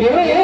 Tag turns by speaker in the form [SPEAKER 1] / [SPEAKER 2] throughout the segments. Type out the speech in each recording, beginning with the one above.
[SPEAKER 1] 여러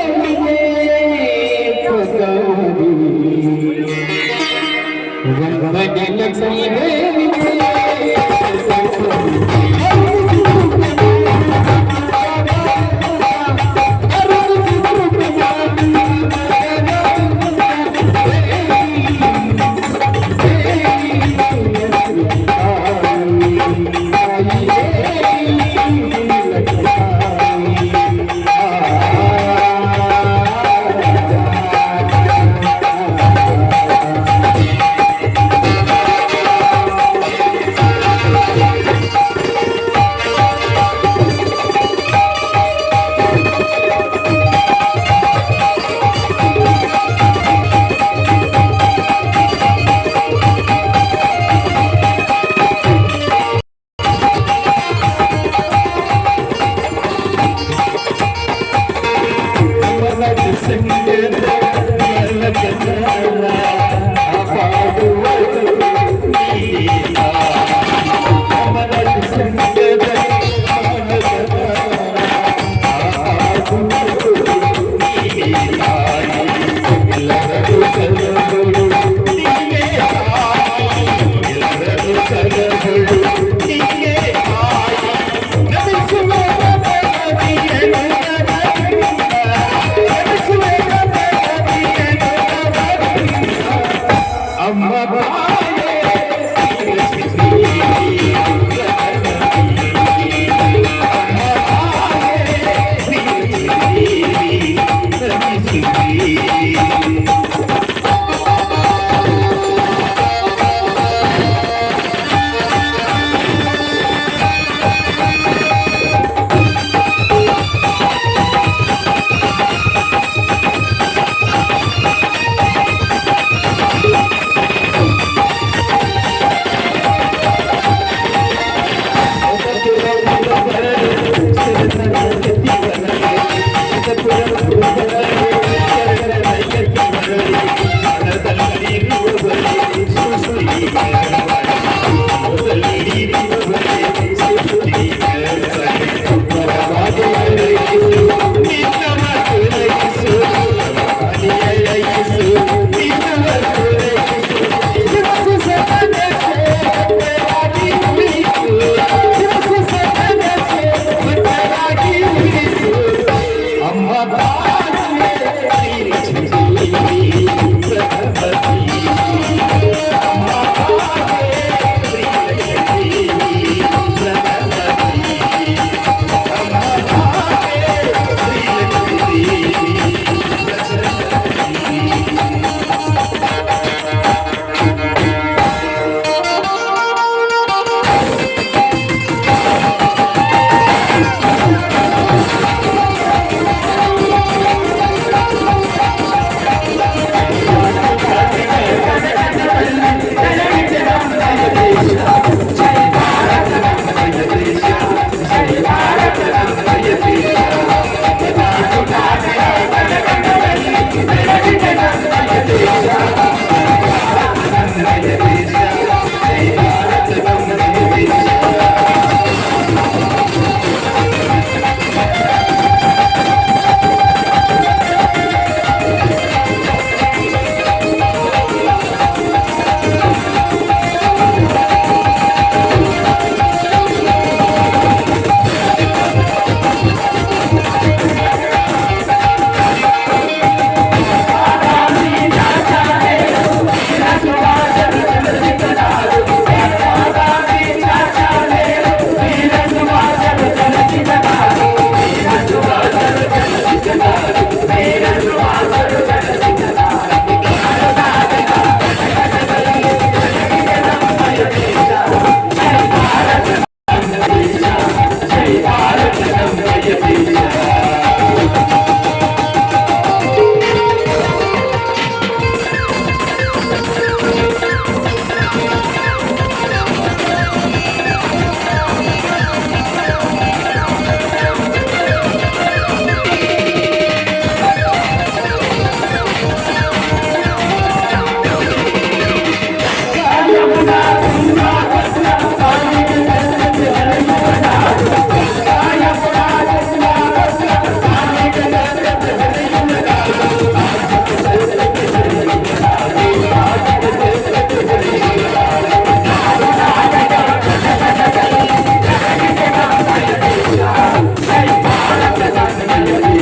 [SPEAKER 1] Thank you.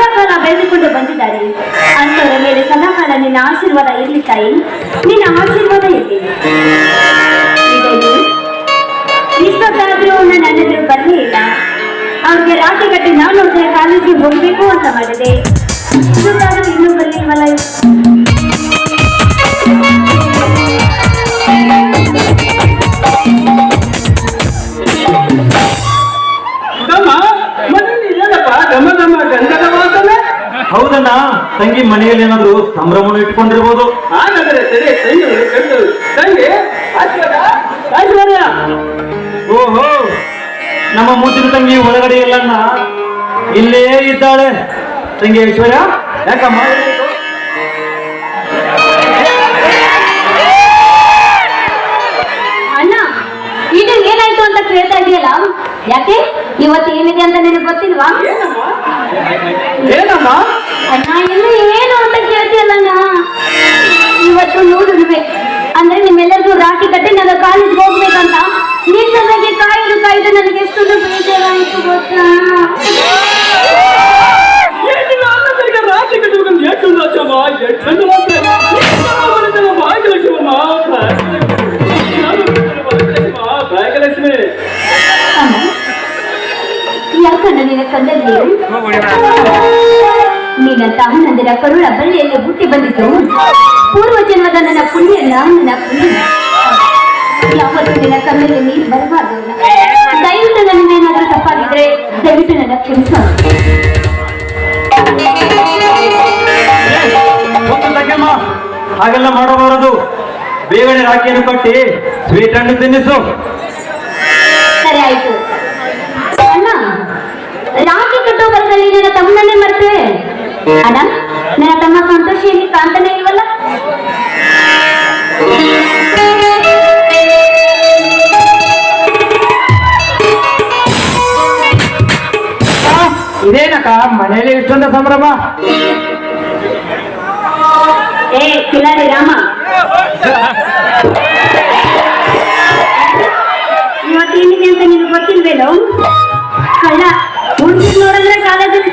[SPEAKER 1] ಸದಾಕಾಲ ಬೆಳೆದುಕೊಂಡು ಬಂದಿದ್ದಾರೆ. ಅಂತವರ ಮೇಲೆ ಸದಾಕಾಲ ನಿನ್ನ ಆಶೀರ್ವಾದ ಇರಲಿ ತಾಯಿ. ನಿನ್ನ ಆಶೀರ್ವಾದ ಇರಲಿ. ಇಷ್ಟೊತ್ತಾದ್ರೂ ನನ್ನ ಅಣ್ಣಂದಿರು ಬರಲೇ ಇಲ್ಲ. ಅವ್ರಿಗೆ ರಾತ್ರಿ ಗಟ್ಟಿ ನಾನು ಕಾಲೇಜಿಗೆ ಹೋಗ್ಬೇಕು ಅಂತ ಮಾಡಿದೆ. ಇಷ್ಟೊತ್ತಾದ್ರೂ ಇನ್ನೂ ಬರ್ಲಿಲ್ವಲ್ಲ
[SPEAKER 2] ಹೌದಣ್ಣ? ತಂಗಿ ಮನೆಯಲ್ಲಿ ಏನಾದ್ರು ಸಂಭ್ರಮನ ಇಟ್ಕೊಂಡಿರ್ಬೋದು?
[SPEAKER 3] ಹಾಗಾದ್ರೆ ಸರಿ ತಂಗಿ ಕಂಡು ತಂಗಿ ಐಶ್ವರ್ಯ
[SPEAKER 2] ಓಹೋ ನಮ್ಮ ಮುದ್ದಿನ ತಂಗಿ ಒಳಗಡೆ ಇಲ್ಲಣ್ಣ ಇಲ್ಲೇ ಇದ್ದಾಳೆ. ತಂಗಿ ಐಶ್ವರ್ಯ ಯಾಕಮ್ಮ?
[SPEAKER 1] ಅಣ್ಣ ಇದು ಏನಾಯ್ತು ಅಂತ ಕೇಳ್ತಾ ಇದೆಯಲ್ಲ? ಯಾಕೆ? ಇವತ್ತು ಏನಿದೆ ಅಂತ ನಿನಗೆ ಗೊತ್ತಿಲ್ವಾ?
[SPEAKER 3] ಏನಮ್ಮ ಏನಮ್ಮ
[SPEAKER 1] ಅಣ್ಣ ಇನ್ನು ಏನು ಅಂತ ಕೇಳ್ತೀಯಲ್ಲ ಅಣ್ಣ ಇವತ್ತು ನೋಡುವೆ ಅಂದ್ರೆ ನಿಮ್ಮೆಲ್ಲರಿಗೂ ರಾಖಿ ಕಟ್ಟಿ ನಾನು ಕಾಲೇಜ್ಗೆ ಹೋಗ್ಬೇಕಂತ ನಿನ್ನದಾಗಿ ಕಾಯ್ದು ಕಾಯ್ದು ನನಗೆ ಎಷ್ಟೊಂದು ಬೇಜಾರಾಯ್ತು ಗೊತ್ತಾ
[SPEAKER 3] ಏನಿಲ್ಲ ಅನ್ನೋದಕ್ಕೆ ರಾತ್ರಿ ಕಟ್ಟಬೇಕಂತ ಎಷ್ಟೊಂದು ಆಸೆಮ್ಮ ಎಷ್ಟೊಂದು ಆಸೆ ಬರುತ್ತಮ್ಮ ಭಾಗ್ಯಲಕ್ಷ್ಮಮ್ಮ
[SPEAKER 1] ಯಾಕಣ್ಣ ನಿನ್ನ ಕಣ್ಣಲ್ಲಿ ನೀನಂತ ನಂದಿನ ಕರುಳ ಬಳ್ಳಿಯಲ್ಲಿ ಹುಟ್ಟಿ ಬಂದಿತು ಪೂರ್ವ ಜನ್ಮದ ನನ್ನ ಪುಣ್ಯನ ನನ್ನ ಪುಣ್ಯ ಯಾವತ್ತೂ ನಿನ್ನ ಕಣ್ಣಲ್ಲಿ ನೀರು ಬರಬಾರ್ದು. ದಯವಿಟ್ಟು ನನ್ನ ಏನಾದರೂ ತಪ್ಪಾಗಿದ್ರೆ ದಯವಿಟ್ಟು ನನ್ನ ಕ್ಷಮಿಸ.
[SPEAKER 2] ಹಾಗೆಲ್ಲ ಮಾಡಬಾರದು. ಬೇಗನೆ ರಾಖಿಯನ್ನು ಕಟ್ಟಿ ಸ್ವೀಟ್ ಹಣ್ಣು ತಿನ್ನಿಸು.
[SPEAKER 1] ಬರದಲ್ಲಿ ನನ್ನ ತಮ್ಮನನ್ನೇ ಮರ್ತೇವೆ ಅಣ್ಣ ನನ್ನ ತಮ್ಮ ಸಂತೋಷ ಇಲ್ಲಿ ಕಾಣ್ತಾನೆ ಇಲ್ವಲ್ಲ?
[SPEAKER 3] ಇದೇನಕ್ಕ ಮನೇಲಿ ಇಷ್ಟೊಂದು ಸಂಭ್ರಮ?
[SPEAKER 1] ಏ ಕಿಲಾರಿ ರಾಮ. ಇವತ್ತೇನಿದೆ ಅಂತ ನಿನಗೆ ಗೊತ್ತಿಲ್ವೇನೋ? ಕಳ್ಳ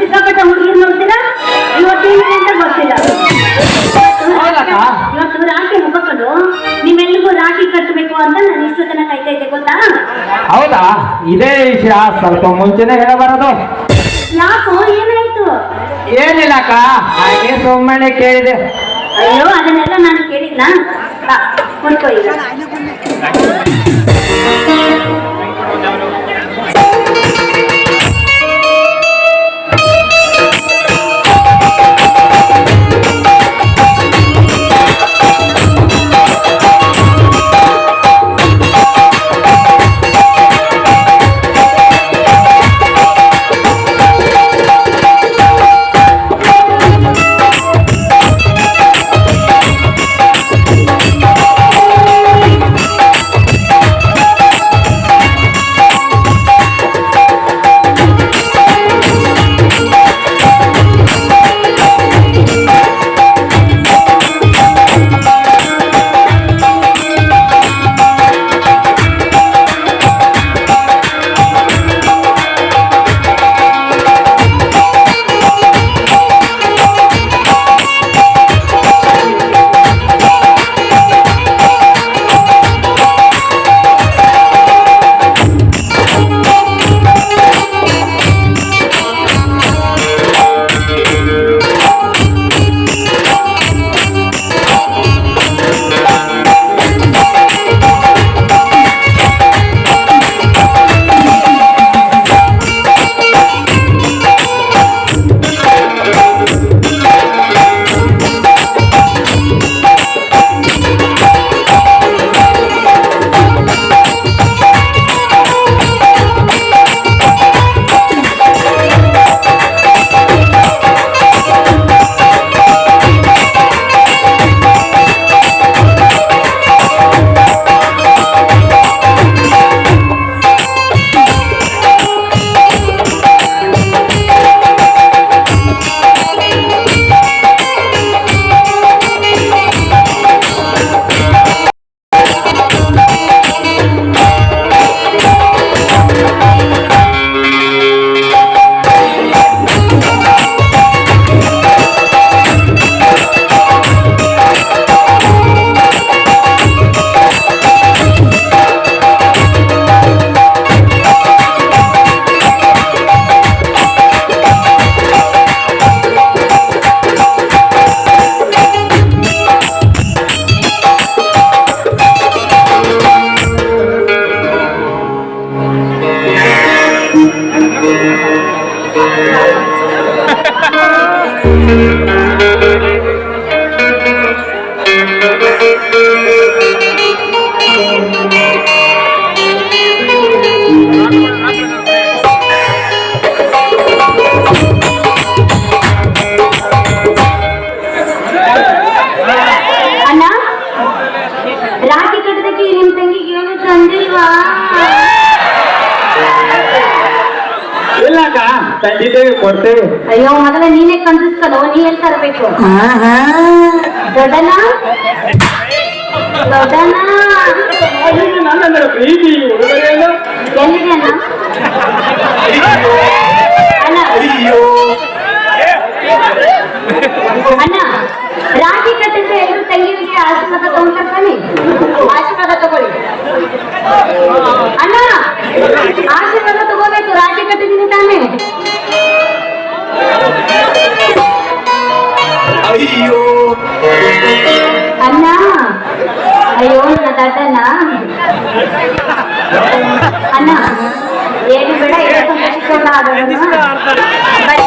[SPEAKER 1] ಸಿಕ್ಕಾಪಟ್ಟ ಹುಡುಗರು ನೋಡ್ತೀರಾ? ಇವತ್ತೇನಿದೆ ಅಂತ ಗೊತ್ತಿಲ್ಲ? ಇವತ್ತು ರಾಖಿ ಹಬ್ಬಕ್ಕದು ನಿಮ್ಮೆಲ್ಲಿಗೂ ರಾಖಿ ಕಟ್ಟಬೇಕು ಅಂತ ನಾನು ಇಷ್ಟು ತನಕ ಕಾಯ್ತಾ ಇದ್ದೆ ಗೊತ್ತಾ?
[SPEAKER 3] ಹೌದಾ? ಇದೇ ವಿಷಯ ಸ್ವಲ್ಪ ಮುಂಚೆನೆ ಹೇಳಬಾರದು
[SPEAKER 1] ಯಾಕೋ ಏನಾಯ್ತು?
[SPEAKER 3] ಏನಿಲ್ಲಕ್ಕ ಹಾಗೆ ಸುಮ್ಮನೆ ಕೇಳಿದೆ.
[SPEAKER 1] ಅಯ್ಯೋ ಅದನ್ನೆಲ್ಲ ನಾನು ಕೇಳಿದ್ನಾ? ಬಾ, ಕುಡ್ಕೊ ಈಗ
[SPEAKER 2] ಕೊಡ್ತೇವೆ
[SPEAKER 3] ಅಯ್ಯೋ ಮೊದಲ ನೀನೇ ಕಂಜಿಸ್ಕಲು ನೀ ಎಲ್ಲಿ ತರಬೇಕು? ದೊಡ್ಡನ ದೊಡ್ಡನ
[SPEAKER 4] ಇದು ನನ್ನ ಪ್ರೀತಿ ಉಡುಗೊರೆಯಲ್ಲ
[SPEAKER 3] ಎಲ್ಲಿದೆ ಅಣ್ಣ. ರಾಗಿ ಕಟ್ಟಿದ್ರೆ ಎಲ್ಲರೂ ತಂಗಿರಿಗೆ ಆಶೀರ್ವಾದ ತಗೊಂಡ್ತಾನೆ ಆಶೀರ್ವಾದ ತಗೊಳ್ಳಿ. ಅಣ್ಣ ಆಶೀರ್ವಾದ ತಗೋಬೇಕು ರಾಗಿ ಕಟ್ಟಿದ್ದೀನಿ ತಾನೆ.
[SPEAKER 2] ಅಯ್ಯೋ
[SPEAKER 3] ಅಣ್ಣ ಅಯ್ಯೋ ನನ್ನ ದಡ್ಡಣ್ಣ ಅಣ್ಣ ಏನು ಬೇಡ ಏನು ಸಂತೋಷ ಬನ್ನಿ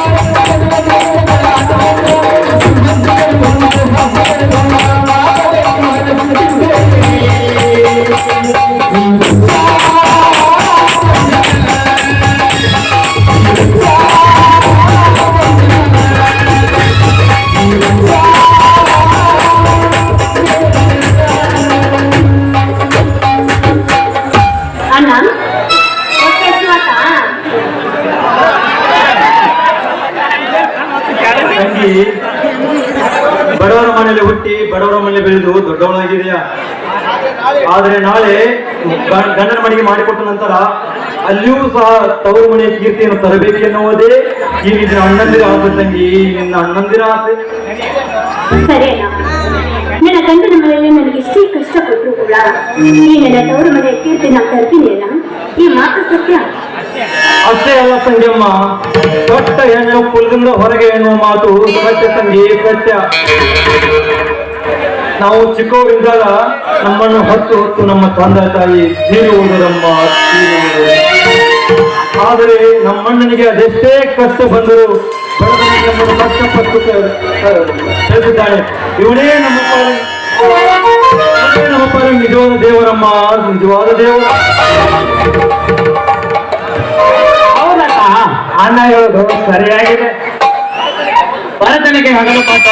[SPEAKER 2] ಬೆಳೆದು ದೊಡ್ಡವಳಾಗಿದೆಯಾ ಆದ್ರೆ ನಾಳೆ ಗಂಡನ ಮನೆಗೆ ಮಾಡಿಕೊಟ್ಟ ನಂತರ ಅಲ್ಲಿಯೂ ಸಹ ತವರು ಮನೆಯ ಕೀರ್ತಿಯನ್ನು ತರಬೇಕೆನ್ನುವುದೇ ಈ ನಿನ್ನ ಅಣ್ಣಂದಿರ ಆಸೆ ತಂಗಿ ನಿನ್ನ ಅಣ್ಣಂದಿರ ಆಸೆ.
[SPEAKER 3] ಸರಿ ನನ್ನ ಗಂಡನ ಮನೆಯಲ್ಲಿ ನನಗೆ ಎಷ್ಟೇ ಕಷ್ಟ ಕೊಟ್ಟರು ಕೂಡ. ಈ ನನ್ನ ತವರು ಮನೆಯ ಕೀರ್ತಿ ನಾನು ತರ್ತೀನಿ ಈ ಮಾತು ಸತ್ಯ?
[SPEAKER 2] ಅಷ್ಟೇ ಅಲ್ಲ ತಂಗಿಯಮ್ಮ ದೊಡ್ಡ ಹೆಣ್ಣು ಕುಲದಿಂದ ಹೊರಗೆ ಎನ್ನುವ ಮಾತು ಸತ್ಯ ತಂಗಿ ಸತ್ಯ. ನಾವು ಚಿಕ್ಕವರಿದ್ದಾಗ ನಮ್ಮನ್ನು ಹೊತ್ತು ಹೊತ್ತು ನಮ್ಮ ತಂದೆ ತಾಯಿ ತೀರುವುದು ಆದರೆ ನಮ್ಮಣ್ಣನಿಗೆ ಅದೆಷ್ಟೇ ಕಷ್ಟ ಬಂದರೂ ನಮ್ಮನ್ನು ಕಷ್ಟಪಟ್ಟು ತಿಳಿಸಿದ್ದಾಳೆ ಇವನೇ ನಮ್ಮ ಪಾಲು ಇವನೇ ನಮ್ಮ ಪಾಲು ನಿಜವಾದ ದೇವರಮ್ಮ, ನಿಜವಾದ ದೇವರ
[SPEAKER 5] ಅಣ್ಣ ಹೇಳೋದು ಸರಿಯಾಗಿದೆ. ಭರತನಿಗೆ ಹಗಲು ಪಾಠ.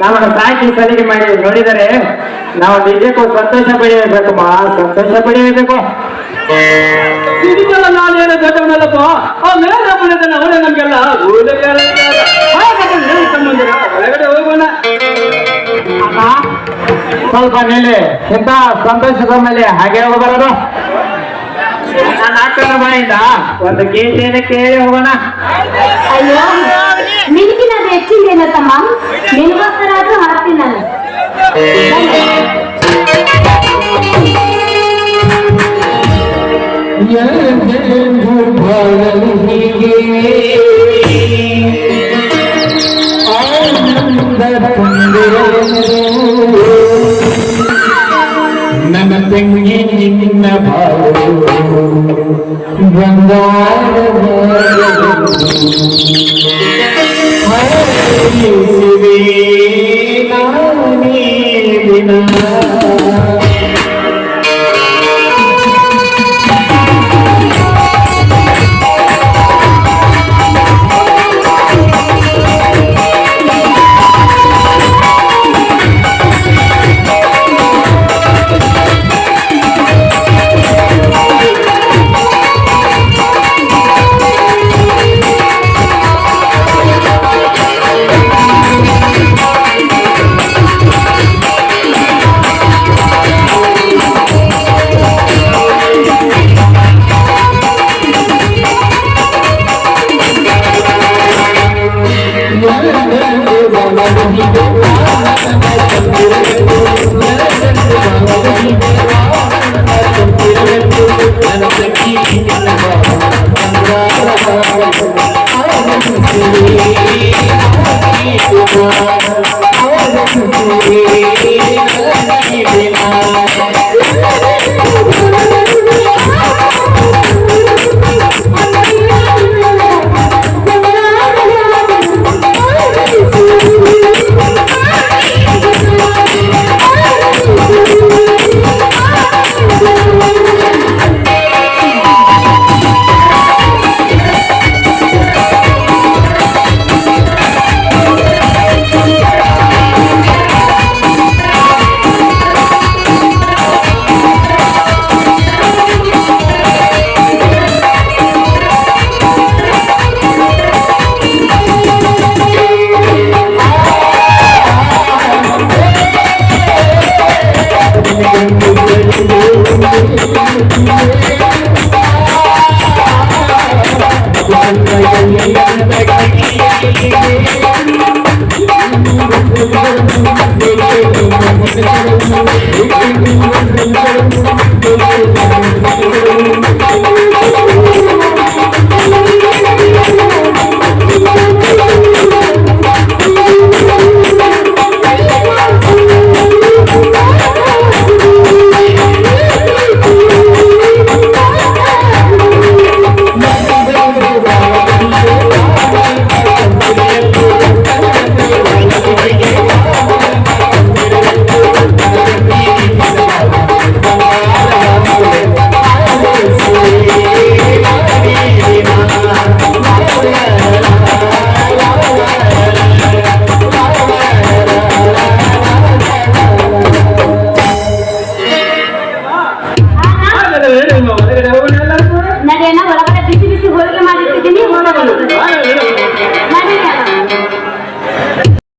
[SPEAKER 5] ನಮ್ಮನ್ನು ಸಾಕಿ ಸಲಿಗೆ ಮಾಡಿ ನೋಡಿದರೆ ನಾವು ನಿಜಕ್ಕೂ ಸಂತೋಷ ಪಡೆಯಬೇಕು ಮಾ ಸಂತೋಷ ಪಡೆಯಬೇಕು
[SPEAKER 3] ಇದಕ್ಕೆಲ್ಲ ನಾನೇನು ದೊಡ್ಡವನಲ್ಲಪ್ಪ ಆಮೇಲೆ ಮೇಲೆ ಪುಣ್ಯದ ಅವನೇ ನಮ್ಗೆಲ್ಲ ಸಂಬಂಧಿರ ಹೊರಗಡೆ ಹೋಗೋಣ.
[SPEAKER 5] ಸ್ವಲ್ಪ ನಿಲ್ಲಿ. ಇಂತ ಸಂತೋಷದ ಮೇಲೆ ಹಾಗೆ ಹೋಗಬಾರದು. ನನ್ನ ಅಕ್ಕನ ಬಾಯಿಂದ. ಒಂದು ಗೀತೆಯನ್ನು ಕೇಳಿ ಹೋಗೋಣ.
[SPEAKER 1] ಅಯ್ಯೋ. ನಿನಗಿನ ಹೆಚ್ಚಿಂದೇನ ತಮ್ಮ ನಿನಗೋಸ್ಕರ ಆದ್ರೂ ಹಾಡ್ತೀನಿ ನಾನು.
[SPEAKER 6] ನನ್ನ ತೆಂಗಿನ ಬಾಳು ಬಂಗಾರ
[SPEAKER 1] वे शिवे
[SPEAKER 3] नानी बिना